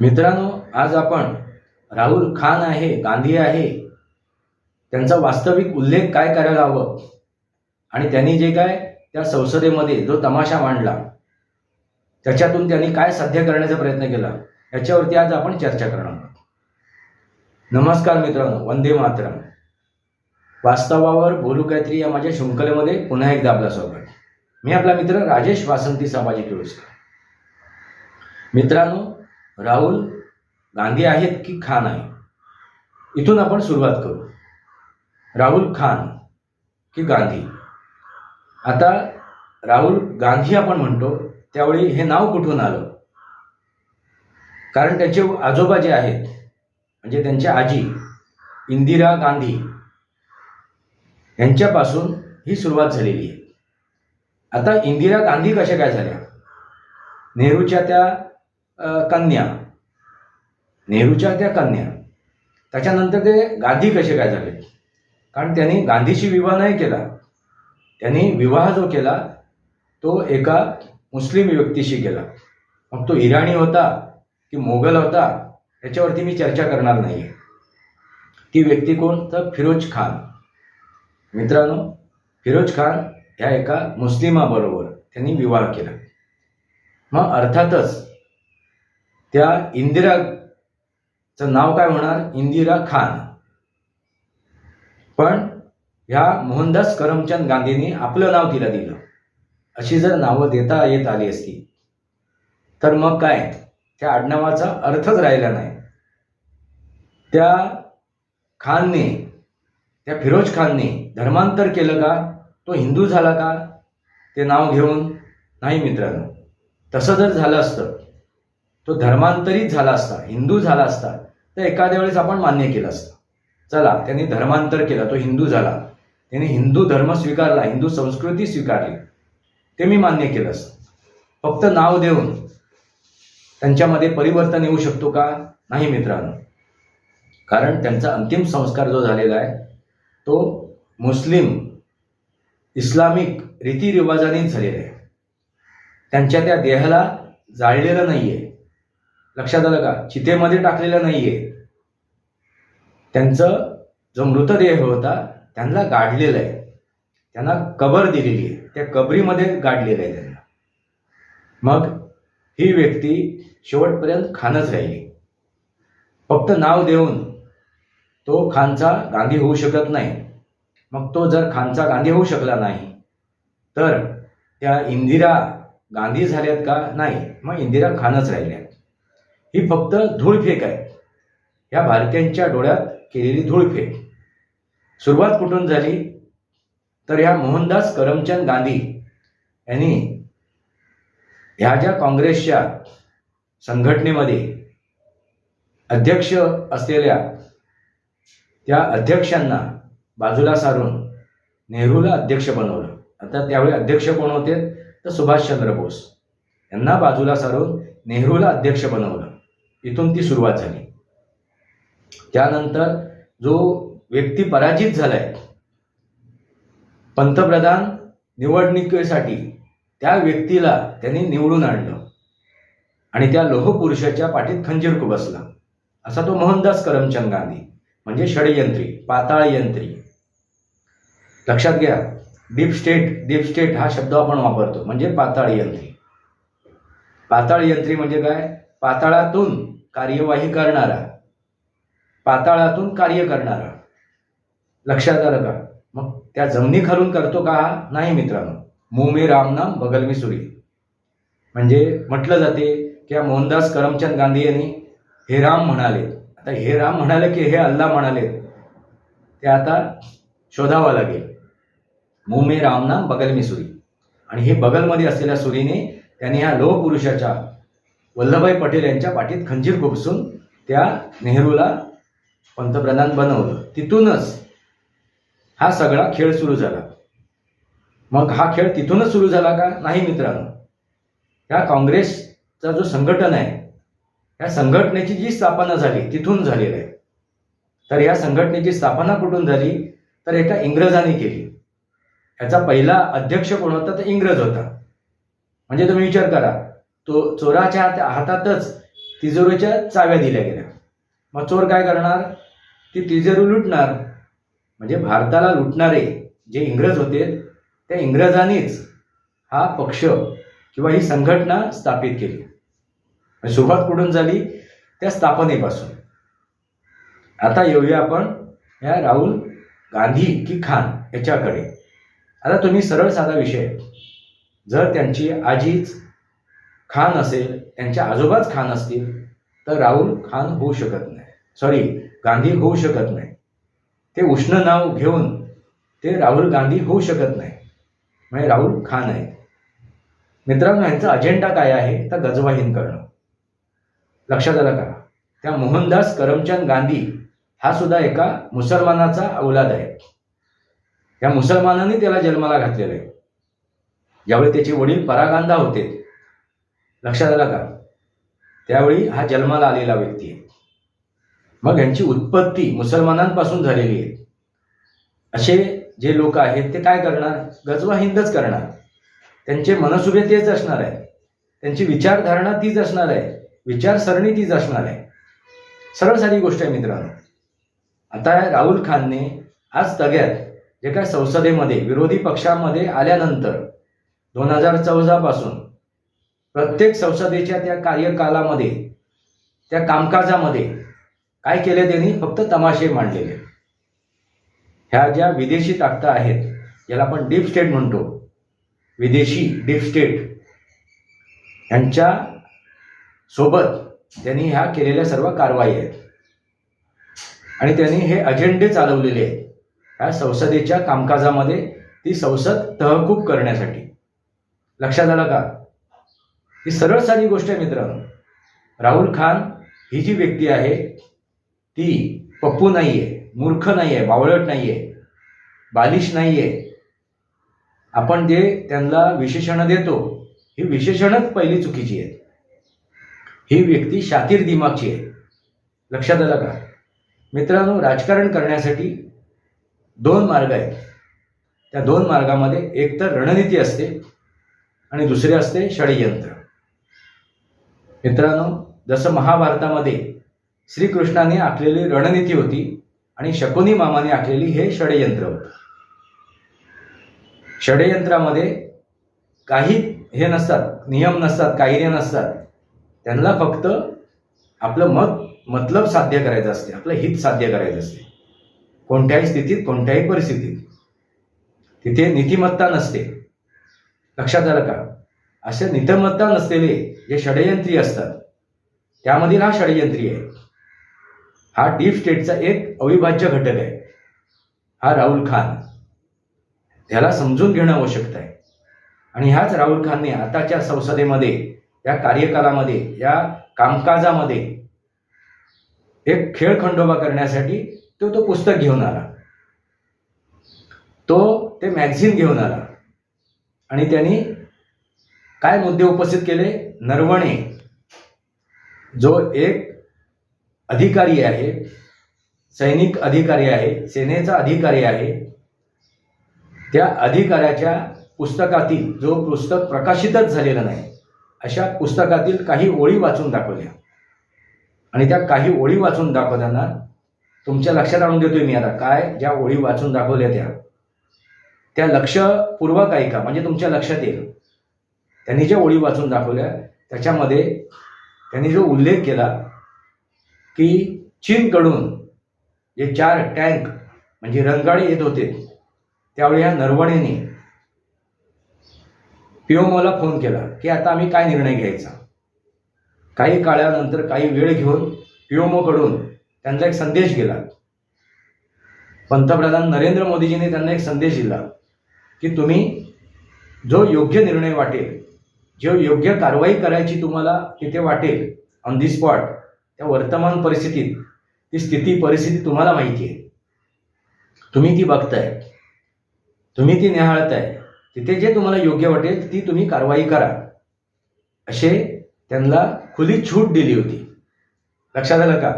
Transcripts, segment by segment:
मित्रांनो आज आपण राहुल खान आहे गांधी आहे त्यांचा वास्तविक उल्लेख काय करायला हवं? आणि त्यांनी जे काय त्या संसदेमध्ये जो तमाशा मांडला त्याच्यातून त्यांनी काय साध्य करण्याचा प्रयत्न केला याच्यावरती आज आपण चर्चा करणार आहोत. नमस्कार मित्रांनो वंदे मातरम. वास्तवावर बोलू काहीतरी या माझ्या शृंखलेमध्ये पुन्हा एकदा आपला स्वागत. मी आपला मित्र राजेश वासंती सामाजिक व्यवस्था मित्रांनो राहुल गांधी आहेत की खान आहे? इथून आपण सुरुवात करू. राहुल खान की गांधी? आता राहुल गांधी आपण म्हणतो त्यावेळी हे नाव कुठून आलं? कारण त्यांचे आजोबा जे आहेत म्हणजे त्यांच्या आजी इंदिरा गांधी यांच्यापासून ही सुरुवात झालेली आहे. आता इंदिरा गांधी कशा काय झाल्या? नेहरूच्या त्या कन्या. नेहरूच्या त्या कन्या. त्याच्यानंतर ते गांधी कसे काय झाले? कारण त्यांनी गांधीशी विवाह नाही केला. त्यांनी विवाह जो केला तो एका मुस्लिम व्यक्तीशी केला. मग तो इराणी होता की मोगल होता याच्यावरती मी चर्चा करणार नाही ती व्यक्ती कोण? तर फिरोज खान. मित्रांनो फिरोज खान ह्या एका मुस्लिमाबरोबर त्यांनी विवाह केला. मग अर्थातच त्या इंदिराचं नाव काय होणार? इंदिरा खान. पण ह्या मोहनदास करमचंद गांधींनी आपलं नाव तिला दिलं. अशी जर नावं देता येत आली असती तर मग काय? त्या आडनावाचा अर्थच राहिला नाही. त्या खानने त्या फिरोज खानने धर्मांतर केलं का? तो हिंदू झाला का? ते नाव घेऊन नाही मित्रांनो. तसं जर झालं असतं तो धर्मांतरित झाला असता हिंदू झाला असता तर एखाद्या वेळेस आपण मान्य केलं असतं. चला त्यांनी धर्मांतर केलं तो हिंदू झाला. त्यांनी हिंदू धर्म स्वीकारला हिंदू संस्कृती स्वीकारली. ते मी मान्य केलं असतं. फक्त नाव देऊन त्यांच्यामध्ये परिवर्तन येऊ शकतो का? नाही मित्रांनो. कारण त्यांचा अंतिम संस्कार जो झालेला आहे तो मुस्लिम इस्लामिक रीतिरिवाजानेच झालेला आहे. त्यांच्या त्या देहाला जाळलेलं नाही आहे लक्षात आलं का? चितेमध्ये टाकलेलं नाहीये. त्यांचं जो मृतदेह होता त्यांना गाडलेलं आहे. त्यांना कबर दिलेली आहे. त्या कबरीमध्ये गाडलेलं आहे त्यांना. मग ही व्यक्ती शेवटपर्यंत खानच राहिली. फक्त नाव देऊन तो खानचा गांधी होऊ शकत नाही. मग तो जर खानचा गांधी होऊ शकला नाही तर त्या इंदिरा गांधी झाल्यात का? नाही. मग इंदिरा खानच राहिल्या ही फक्त धूळफेक आहे. या भारतीयांच्या डोळ्यात केलेली धूळफेक. सुरुवात कुठून झाली? तर या मोहनदास करमचंद गांधी यांनी ह्या ज्या काँग्रेसच्या संघटनेमध्ये अध्यक्ष असलेल्या त्या अध्यक्षांना बाजूला सारून नेहरूला अध्यक्ष बनवलं. आता त्यावेळी अध्यक्ष कोण होते? तर सुभाषचंद्र बोस. यांना बाजूला सारून नेहरूला अध्यक्ष बनवलं. इथून ती सुरुवात झाली. त्यानंतर जो व्यक्ती पराजित झालाय पंतप्रधान निवडणुकीसाठी त्या व्यक्तीला त्यांनी निवडून आणलं आणि त्या लोहपुरुषाच्या पाठीत खंजीर बसला असा तो मोहनदास करमचंद गांधी म्हणजे षडयंत्री पाताळ यंत्री. लक्षात घ्या डीप स्टेट डीप स्टेट हा शब्द आपण वापरतो म्हणजे पाताळ यंत्री. पाताळ यंत्री म्हणजे काय? पाताळातून कार्यवाही करणारा. पाताळातून कार्य करणारा. लक्षात आलं का? मग त्या जमिनी खालून करतो का नाही मित्रांनो. मुमे रामनाम बगल मी सुरी. म्हणजे म्हटलं जाते की या मोहनदास करमचंद गांधी यांनी हे राम म्हणाले. आता हे राम म्हणाले की हे अल्लाह म्हणाले. ते आता शोधावं लागेल. मुमे रामनाम बगल मी सुरी. आणि हे बगलमध्ये असलेल्या सुरीने त्यांनी ह्या लोहपुरुषाच्या वल्लभभाई पटेल यांच्या पाठीत खंजीर खुपसून त्या नेहरूला पंतप्रधान बनवलं. तिथूनच हा सगळा खेळ सुरू झाला. मग हा खेळ तिथूनच सुरू झाला का? नाही मित्रांनो. या काँग्रेसचा जो संघटन आहे या संघटनेची जी स्थापना झाली तिथून झालेली आहे. तर या संघटनेची स्थापना कुठून झाली? तर एका इंग्रजांनी केली. ह्याचा पहिला अध्यक्ष कोण होता? तर इंग्रज होता. म्हणजे तुम्ही विचार करा. तो चोराच्या हात- हातातच तिजोरीच्या चाव्या दिल्या गेल्या. मग चोर काय करणार? ती तिजोरी लुटणार. म्हणजे भारताला लुटणारे जे इंग्रज होते त्या इंग्रजांनीच हा पक्ष किंवा ही संघटना स्थापित केली. म्हणजे सुरुवात कुठून झाली? त्या स्थापनेपासून. आता येऊया आपण या राहुल गांधी की खान याच्याकडे. आता तुम्ही सरळ साधा विषय. जर त्यांची आजीच खान असेल त्यांच्या आजोबाच खान असतील तर राहुल खान होऊ शकत नाही. सॉरी गांधी होऊ शकत नाही. ते उष्ण नाव घेऊन ते राहुल गांधी होऊ शकत नाही. म्हणजे राहुल खान आहे. मित्रांनो यांचा अजेंडा काय आहे? तर गजवाहीन करणं. लक्षात आलं का? त्या मोहनदास करमचंद गांधी हा सुद्धा एका मुसलमानाचा अवलाद आहे. या मुसलमानांनी त्याला जन्माला घातलेला आहे. ज्यावेळी त्याचे वडील परागांधा होते. लक्षात आलं का? त्यावेळी हा जन्माला आलेला व्यक्ती आहे. मग यांची उत्पत्ती मुसलमानांपासून झालेली आहे. असे जे लोक आहेत ते काय करणार? गजवा हिंदच करणार. त्यांचे मनसुबे तेच असणार आहे. त्यांची विचारधारणा तीच असणार आहे. विचारसरणी तीच असणार आहे. सरळ साधी गोष्ट आहे मित्रांनो. आता राहुल खानने आज तग्यात जे काय संसदेमध्ये विरोधी पक्षामध्ये आल्यानंतर दोन हजार चौदापासून प्रत्येक संसदेच्या त्या कार्यकालामध्ये त्या कामकाजामध्ये काय केले त्यांनी? फक्त तमाशे मांडलेले. ह्या ज्या विदेशी ताकदा आहेत ज्याला आपण डीप स्टेट म्हणतो. विदेशी डीप स्टेट. यांच्या सोबत त्यांनी ह्या केलेल्या सर्व कारवाई आहेत. आणि त्यांनी हे अजेंडे चालवलेले आहेत. ह्या संसदेच्या कामकाजामध्ये ती संसद तहकूब करण्यासाठी. लक्षात आलं का? ही सरळ साधी गोष्ट आहे मित्रांनो. राहुल खान ही जी व्यक्ती आहे ती पप्पू नाही आहे मूर्ख नाही आहे बावळट नाही आहे बालिश नाही आहे आपण जे त्यांना विशेषणं देतो ही विशेषणच पहिली चुकीची आहेत. ही व्यक्ती शातीर दिमागची आहे. लक्षात आलं का? मित्रांनो राजकारण करण्यासाठी दोन मार्ग आहेत. त्या दोन मार्गामध्ये एक तर रणनीती असते आणि दुसरे असते षडयंत्र. मित्रांनो जसं महाभारतामध्ये श्रीकृष्णाने आखलेली रणनीती होती आणि शकुनी मामाने आखलेली हे षडयंत्र होतं. षडयंत्रामध्ये काही हे नसतात नियम नसतात कायदे नसतात. त्यांना फक्त आपलं मत मतलब साध्य करायचं असते आपलं हित साध्य करायचं असते. कोणत्याही स्थितीत कोणत्याही परिस्थितीत. तिथे नीतिमत्ता नसते. लक्षात आलं का? असे नितमत्ता नसलेले जे षडयंत्री असतात त्यामधील हा षडयंत्री आहे. हा डीप स्टेटचा एक अविभाज्य घटक आहे. हा राहुल खान. त्याला समजून घेणं आवश्यक आहे. आणि ह्याच राहुल खानने आताच्या संसदेमध्ये या कार्यकालामध्ये या कामकाजामध्ये एक खेळ खंडोबा करण्यासाठी तो तो पुस्तक घेऊन आला. तो ते मॅगझिन घेऊन आला. आणि त्यांनी काय मुद्दे उपस्थित केले? नरवणे जो एक अधिकारी आहे सैनिक अधिकारी आहे सेनेचा अधिकारी आहे त्या अधिकाऱ्याच्या पुस्तकातील जो पुस्तक प्रकाशितच झालेलं नाही अशा पुस्तकातील काही ओळी वाचून दाखवल्या. आणि त्या काही ओळी वाचून दाखवताना तुमच्या लक्षात आणून देतोय मी आता काय ज्या ओळी वाचून दाखवल्या त्या. त्या लक्षपूर्वक ऐका म्हणजे तुमच्या लक्षात येईल. त्यांनी ज्या ओळी वाचून दाखवल्या त्याच्यामध्ये त्यांनी जो उल्लेख केला की चीनकडून जे चार टँक म्हणजे रंगाळे येत होते त्यावेळी ह्या नरवणेने पिओमोला फोन केला की आता आम्ही काय निर्णय घ्यायचा? काही काळानंतर काही वेळ घेऊन पिओमोकडून त्यांचा एक संदेश गेला. पंतप्रधान नरेंद्र मोदीजींनी त्यांना एक संदेश दिला की तुम्ही जो योग्य निर्णय वाटेल जे योग्य कारवाई करायची तुम्हाला तिथे वाटेल ऑन दी स्पॉट त्या वर्तमान परिस्थितीत ती स्थिती परिस्थिती तुम्हाला माहिती आहे. तुम्ही ती बघताय तुम्ही ती निहाळताय तिथे जे तुम्हाला योग्य वाटेल ती तुम्ही कारवाई करा. असे त्यांना खुली छूट दिली होती. लक्षात आलं का?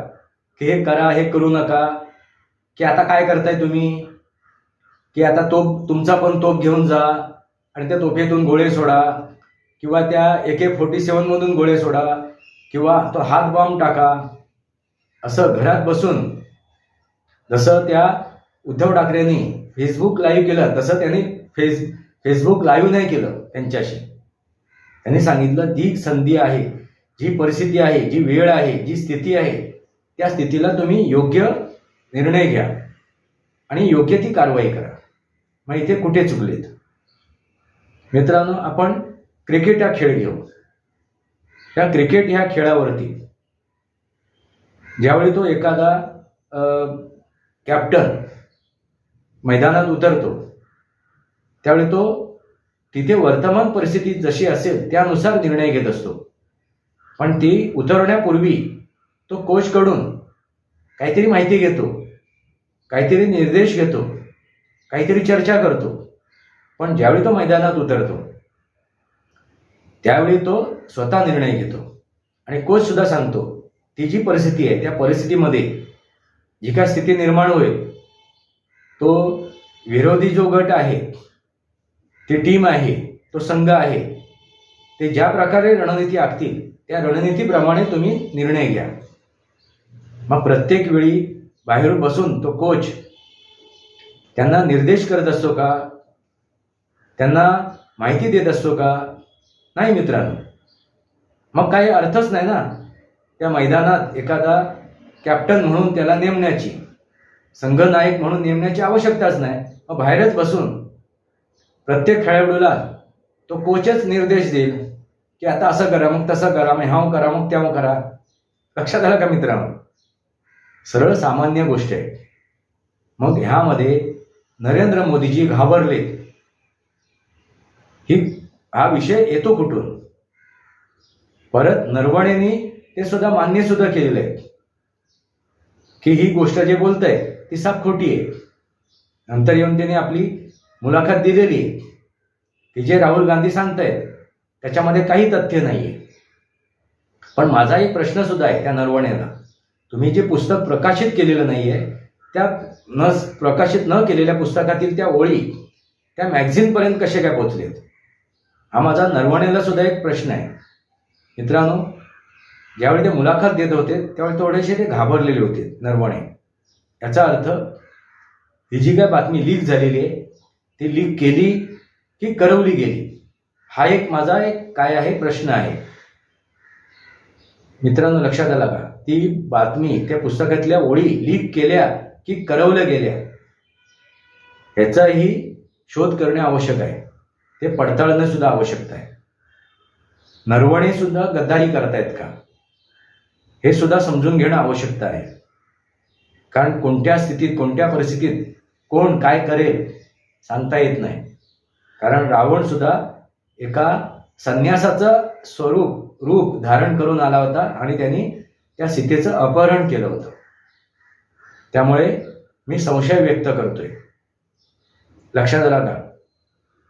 की हे करा हे करू नका. की आता काय करताय तुम्ही? की आता तोप तुमचा पण तोप घेऊन जा आणि त्या तोफेतून गोळे सोडा. किंवा त्या ए के फोर्टी सेवनमधून गोळे सोडा किंवा तो हात बॉम्ब टाका. असं घरात बसून जसं त्या उद्धव ठाकरेंनी फेसबुक लाईव्ह केलं तसं त्यांनी फेस फेसबुक लाईव्ह नाही केलं त्यांच्याशी. त्यांनी सांगितलं जी संधी आहे जी परिस्थिती आहे जी वेळ आहे जी स्थिती आहे त्या स्थितीला तुम्ही योग्य निर्णय घ्या आणि योग्य ती कारवाई करा. मग इथे कुठे चुकलेत? मित्रांनो आपण क्रिकेट हा खेळ घेऊ त्या क्रिकेट ह्या खेळावरती. ज्यावेळी तो एखादा कॅप्टन मैदानात उतरतो त्यावेळी तो तिथे वर्तमान परिस्थिती जशी असेल त्यानुसार निर्णय घेत असतो. पण ती उतरण्यापूर्वी तो कोचकडून काहीतरी माहिती घेतो काहीतरी निर्देश घेतो काहीतरी चर्चा करतो. पण ज्यावेळी तो मैदानात उतरतो त्यावेळी तो स्वतः निर्णय घेतो. आणि कोच सुद्धा सांगतो ती जी परिस्थिती आहे त्या परिस्थितीमध्ये जी काय स्थिती निर्माण होईल तो विरोधी जो गट आहे ती टीम आहे तो संघ आहे ते ज्या प्रकारे रणनीती आखतील त्या रणनीतीप्रमाणे तुम्ही निर्णय घ्या. मग प्रत्येक वेळी बाहेरून बसून तो कोच त्यांना निर्देश करत असतो का? त्यांना माहिती देत असतो का? नाही मित्रांनो. मग काही अर्थच नाही ना? त्या मैदानात एखादा कॅप्टन म्हणून त्याला नेमण्याची संघनायक म्हणून नेमण्याची आवश्यकताच नाही. मग बाहेरच बसून प्रत्येक खेळाडूला तो कोचच निर्देश देईल की आता असं करा मग तसं करा मग ह्याव करा मग त्याव करा. लक्षात आलं का मित्रांनो? सरळ सामान्य गोष्ट आहे. मग ह्यामध्ये नरेंद्र मोदीजी घाबरले ही हा विषय येतो कुठून? परत नरवणेनी ते सुद्धा मान्य सुद्धा केलेलं आहे की ही गोष्ट जे बोलत आहे ती साप खोटी आहे. नंतर येऊन त्यांनी आपली मुलाखत दिलेली आहे. की जे राहुल गांधी सांगतायत त्याच्यामध्ये काही तथ्य नाही आहे पण माझा एक प्रश्न सुद्धा आहे त्या नरवणेला. तुम्ही जे पुस्तक प्रकाशित केलेलं नाही आहे त्या न प्रकाशित न केलेल्या पुस्तकातील त्या ओळी त्या मॅगझिनपर्यंत कसे काय पोचलेत हा माझा नरवणेला सुद्धा एक प्रश्न आहे. मित्रांनो ज्यावेळी ते मुलाखत देत होते त्यावेळी थोडेसे ते घाबरलेले होते नरवणे. याचा अर्थ ही जी काय बातमी लीक झालेली आहे ती लीक केली की करवली गेली? हा एक माझा एक काय आहे प्रश्न आहे. मित्रांनो लक्षात आला का? ती बातमी त्या पुस्तकातल्या ओळी लीक केल्या की करवल्या गेल्या? याचाही शोध करणे आवश्यक आहे. ते पडताळणं सुद्धा आवश्यकता आहे. नरवणे सुद्धा गद्दारी करतायत का? हे सुद्धा समजून घेणं आवश्यकता आहे. कारण कोणत्या स्थितीत कोणत्या परिस्थितीत कोण काय करेल सांगता येत नाही. कारण रावण सुद्धा एका संन्यासाचं स्वरूप रूप धारण करून आला होता आणि त्यांनी त्या सीतेचं अपहरण केलं होतं. त्यामुळे मी संशय व्यक्त करतोय. लक्षात आला का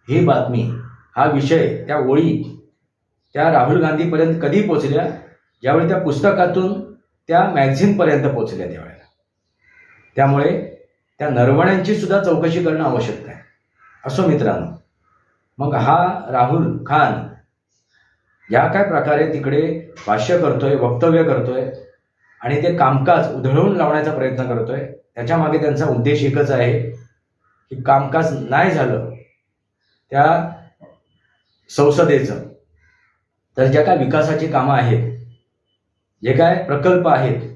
ही बातमी हा विषय त्या ओळी त्या राहुल गांधीपर्यंत कधी पोचल्या ज्यावेळी त्या पुस्तकातून त्या मॅगझिनपर्यंत पोचल्या त्यावेळेला. त्यामुळे त्या नरवण्यांची सुद्धा चौकशी करणं आवश्यक आहे. असो मित्रांनो मग हा राहुल खान या काय प्रकारे तिकडे भाष्य करतोय वक्तव्य करतोय आणि ते कामकाज उधळून लावण्याचा प्रयत्न करतोय त्याच्यामागे त्यांचा उद्देश एकच आहे की कामकाज नाही झालं त्या संसदेचं. तर ज्या काय विकासाची कामं आहेत जे काय प्रकल्प आहेत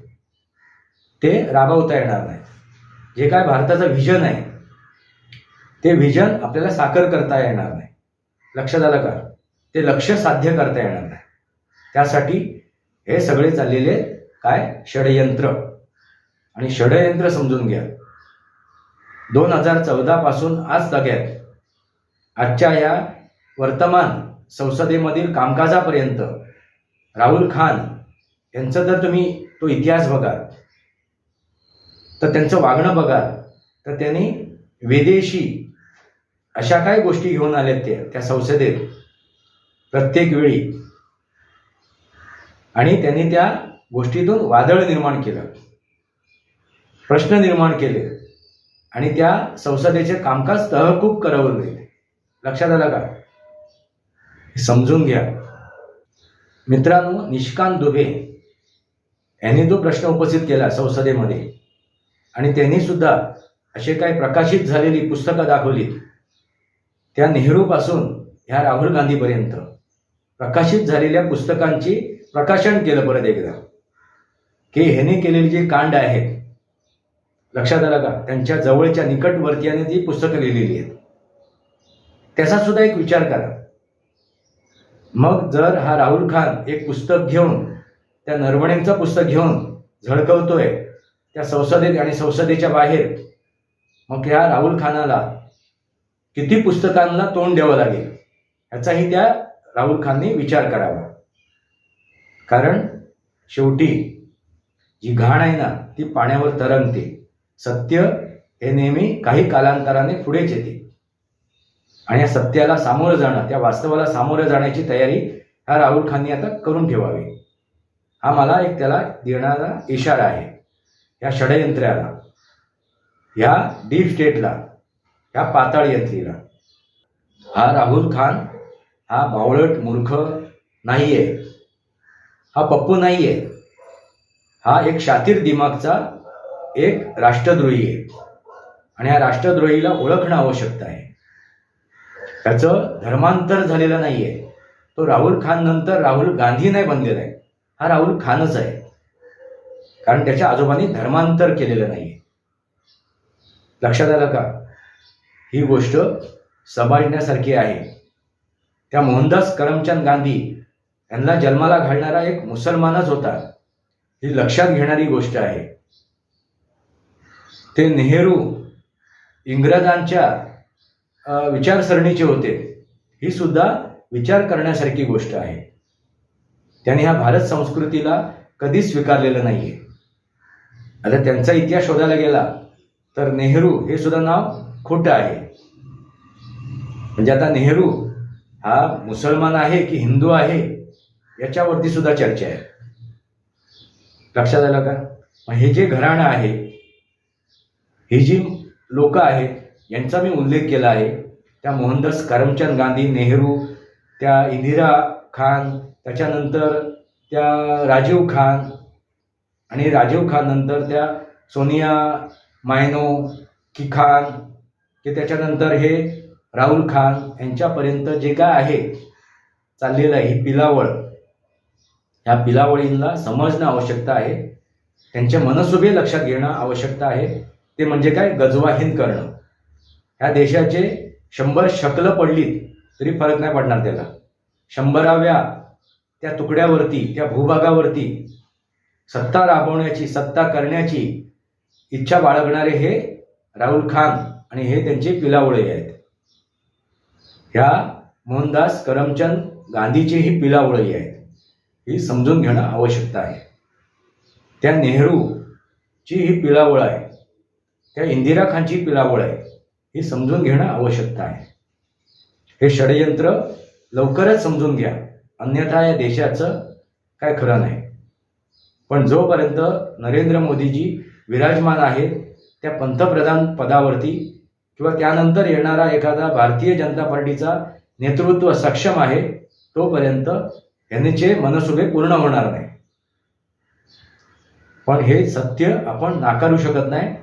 ते राबवता येणार नाही जे काय भारताचं व्हिजन आहे ते व्हिजन आपल्याला साकार करता येणार नाही. लक्षात आलं का? ते लक्ष साध्य करता येणार नाही. त्यासाठी हे सगळे चाललेले काय? षडयंत्र. आणि षडयंत्र समजून घ्या. दोन हजार चौदा पासून आज सगळ्यात आजच्या या वर्तमान संसदेमधील कामकाजापर्यंत राहुल खान यांचं जर तुम्ही तो इतिहास बघा तर त्यांचं वागणं बघा तर त्यांनी विदेशी अशा काय गोष्टी घेऊन आल्यात त्या त्या संसदेत प्रत्येक वेळी. आणि त्यांनी त्या गोष्टीतून वादळ निर्माण केलं प्रश्न निर्माण केले आणि त्या संसदेचे कामकाज तहकूब करवले लक्षात आलं का? समजून घ्या. मित्रांनो निष्कांत दुबे यांनी जो प्रश्न उपस्थित केला संसदेमध्ये आणि त्यांनी सुद्धा असे काही प्रकाशित झालेली पुस्तकं दाखवली त्या नेहरूपासून ह्या राहुल गांधीपर्यंत प्रकाशित झालेल्या पुस्तकांची प्रकाशन केलं परत एकदा. की ह्याने केलेली जे कांड आहेत लक्षात आलं का? त्यांच्या जवळच्या निकटवर्तीयाने ती पुस्तकं लिहिलेली आहेत. त्याचा सुद्धा एक विचार करा. मग जर हा राहुल खान एक पुस्तक घेऊन त्या नरवणेंचं पुस्तक घेऊन झळकवतोय त्या संसदेत आणि संसदेच्या बाहेर मग ह्या राहुल खानाला किती पुस्तकांना तोंड द्यावं लागेल? ह्याचाही त्या राहुल खानने विचार करावा. कारण शेवटी जी घाण आहे ना ती पाण्यावर तरंगते. सत्य हे नेहमी काही कालांतराने पुढेच येते. आणि या सत्याला सामोरं जाणं त्या वास्तवाला सामोरं जाण्याची तयारी हा राहुल खानने आता करून ठेवावी. हा मला एक त्याला देणारा इशारा आहे. या षडयंत्र्याला ह्या डीप स्टेटला ह्या पाताळ यंत्रीला. हा राहुल खान हा बावळट मूर्ख नाही आहे हा पप्पू नाही आहे हा एक शातीर दिमागचा एक राष्ट्रद्रोही आहे आणि या राष्ट्रद्रोहीला ओळखणं आवश्यकता आहे. त्याचं धर्मांतर झालेलं नाहीये. तो राहुल खान नंतर राहुल गांधी नाही बनलेला आहे. हा राहुल खानच आहे. कारण त्याच्या आजोबांनी धर्मांतर केलेलं नाहीये. लक्षात आलं का? ही गोष्ट समजण्यासारखी आहे. त्या मोहनदास करमचंद गांधी यांना जन्माला घालणारा एक मुसलमानच होता. ही लक्षात घेणारी गोष्ट आहे. ते नेहरू इंग्रजांच्या विचारसरणीचे होते. ही सुद्धा विचार करण्यासारखी गोष्ट आहे. त्यांनी ह्या भारत संस्कृतीला कधीच स्वीकारलेलं नाहीये. आता त्यांचा इतिहास शोधायला गेला तर नेहरू हे सुद्धा नाव खोटं आहे. म्हणजे आता नेहरू हा मुसलमान आहे की हिंदू आहे याच्यावरती सुद्धा चर्चा आहे. लक्षात आलं का? मग हे जे घराणं आहे ही जी लोक आहेत यांचा मी उल्लेख केला आहे. त्या मोहनदास करमचंद गांधी नेहरू त्या इंदिरा खान त्याच्यानंतर त्या राजीव खान आणि राजीव खान नंतर त्या सोनिया मायनो की खान की त्याच्यानंतर हे राहुल खान यांच्यापर्यंत जे काय आहे चाललेलं आहे ही पिलावळ. ह्या पिलावळींना समजणं आवश्यकता आहे. त्यांच्या मनसुबे लक्षात घेणं आवश्यकता आहे. ते म्हणजे काय? गजवाहीन करणं. ह्या देशाचे शंभर शकलं पडलीत तरी फरक नाही पडणार त्याला. शंभराव्या त्या तुकड्यावरती त्या भूभागावरती सत्ता राबवण्याची सत्ता करण्याची इच्छा बाळगणारे हे राहुल खान आणि हे त्यांचे पिलावळे आहेत. ह्या मोहनदास करमचंद गांधीचे ही पिलावळी आहेत. ही समजून घेणं आवश्यकता आहे. त्या नेहरूची ही पिलावळ आहे. त्या इंदिरा खानची पिलावळ आहे. हे समजून घेणं आवश्यकता आहे. हे षडयंत्र लवकरच समजून घ्या. अन्यथा या देशाचं काय खरं नाही. पण जोपर्यंत नरेंद्र मोदीजी विराजमान आहेत त्या पंतप्रधान पदावरती किंवा त्यानंतर येणारा एखादा भारतीय जनता पार्टीचा नेतृत्व सक्षम आहे तोपर्यंत यांचे मनसुबे पूर्ण होणार नाही. पण हे सत्य आपण नाकारू शकत नाही.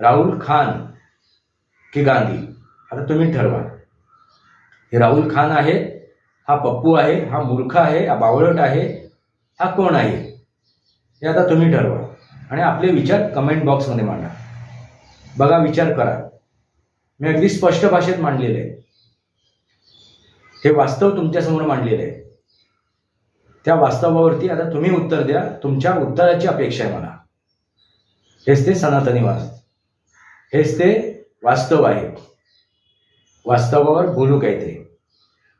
राहुल खान की गांधी. आता तुम्ही ठरवा. हे राहुल खान आहे हा पप्पू आहे हा मूर्ख आहे हा बावळट आहे हा कोण आहे? हे आता तुम्ही ठरवा. आणि आपले विचार कमेंट बॉक्समध्ये मांडा. बघा विचार करा. मी अगदी स्पष्ट भाषेत मांडलेले आहे. हे वास्तव तुमच्यासमोर मांडलेलं आहे. त्या वास्तवावरती आता तुम्ही उत्तर द्या. तुमच्या उत्तराची अपेक्षा आहे मला. हेच ते सनातनीवाद हेच ते वास्तव आहे. वास्तवावर बोलू काहीतरी.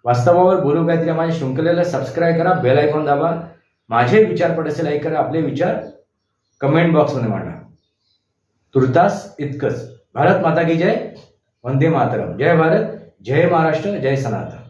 वास्तवावर बोलू काहीतरी माझ्या शृंखलेला सबस्क्राईब करा बेल आयकॉन दाबा. माझे विचार पडायचे लाईक करा. आपले विचार कमेंट बॉक्समध्ये मांडा. तुर्तास इतकंच. भारत माता की जय. वंदे मातरम. जय भारत जय महाराष्ट्र जय सनातन.